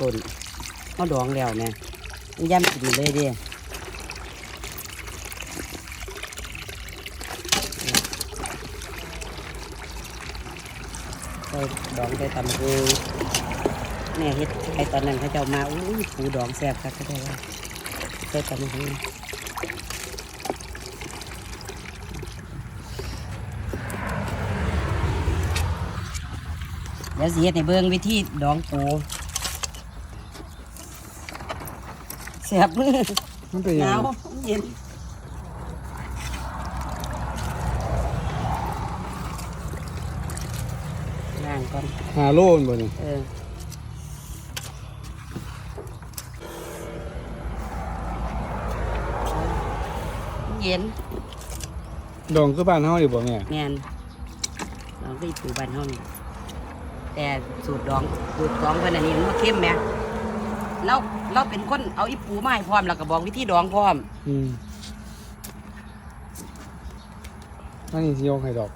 ต้นเขาดองแล้วแม่ย่ำกินเลยเดิใส่ดองใส่ตำคือเนี่เฮ็ดไอตอนนั้นเขาเจ้ามาอุ้ยปูดองแซ่บครับกเขาเจ้ว่าใส่ตำคือเดี๋ยวเฮ็ดให้เบิ่งวิธีดองปู แซ่บมือมันเป็นหยังนาวไงเย็นล่างก่อนหาโลนบ่นี่เออเย็นดองคือบ้านเฮาอยู่บ่แม่แมนเราก็อีปูบ้านห้องนี่แต่สูตรดองสูตรดองเพิ่นอันนี้มันบ่เข้มแหม เราเราเป็นคนเอาอีปูมาให้พร้อมแล้วก็บอกวิธีดองพร้อม อืมอันนี่สิยงให้ดอก